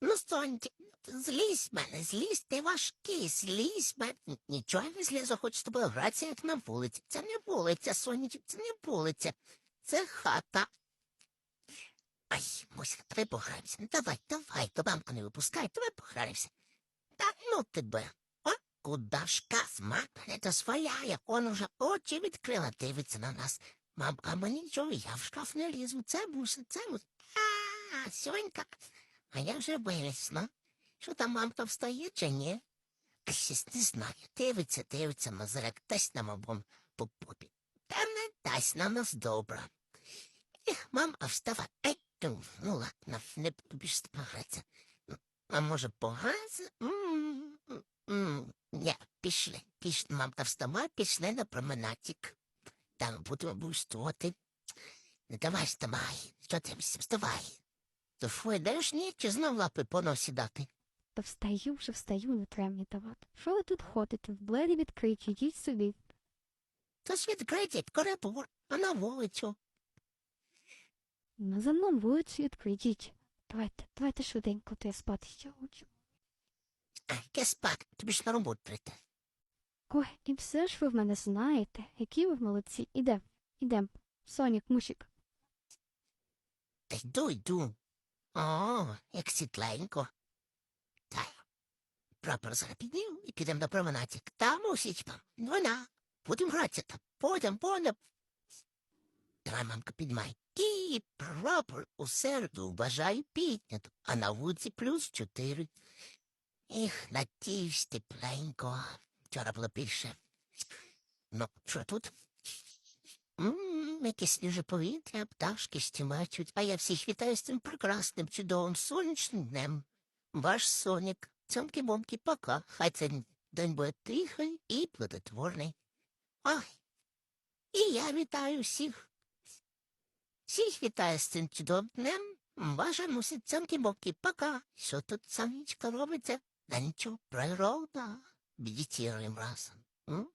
Ну, Соньки, злізь мене, злізь, ти важкий, злізь мене. Нічого не злізу, хочу з тобою гратися, як на вулиці. Це не вулиця, Сонечок, це не вулиця. Це хата. Ай, Муська, давай пограємося. Ну, давай, давай, до мамку не випускай, давай пограємося. Та ну тебе. О, куда ж каз, мама не дозволяє. Он уже очі відкрила, дивиться на нас. Мам, а мені нічого, я в шкаф не лізу. Це муся, це муся. А, сьонька. А я вже вирісла. Що там мамка встає чи ні? Щось не знаю. Дивиться, дивиться на зрек, дасть нам обом по попі. Та не дасть на нас добре. Ех, мам, а вставай. Ей, ну, ну ладно, не більше погратися. А може м, Ні, пішли, пішли, мамка, вставай, пішли на променадик. Там будемо бустувати. Не давай, вставай. Що ти всім вставай? То що, йдеш ні, чи знов лапи по носі дати? Та встаю вже встаю, не треба мені давати. Що ви тут ходите? В двері відкриті, йдіть собі. Та ж відкриті, коридор, а на вулицю. На за мною вулицю відкритіть. Давайте, давайте швиденько, то я спати ще хочу. А, яке спати, тобі ж на роботу прийти. Ой, і все ж ви в мене знаєте, які ви молодці. Ідем, ідем. Сонік, мушик. Та йду, йду. О, як світленько. Та, прапор зараз і підемо на променадик. Та, мусічка, вона. Будемо гратися там. Подам, подам. Давай, мамка, піднімай. І прапор у середу бажаю піднято, а на вулиці плюс чотири. Ех, надіюсь, тепленько. Вчора було більше. Ну, що тут? Ммм, яке свіже повітря, пташки стімачуть, а я всіх вітаю з цим прекрасним, чудовим сонячним днем. Ваш сонік, цьомки-бомки, пока. Хай цей день буде тихий і плодотворний. Ой, і я вітаю всіх. Всіх вітаю з цим чудовим днем. Ваша мусить цьомки-бомки, пока. Що тут сонечко робиться? Да нічого, природа. Медитируем разом. М.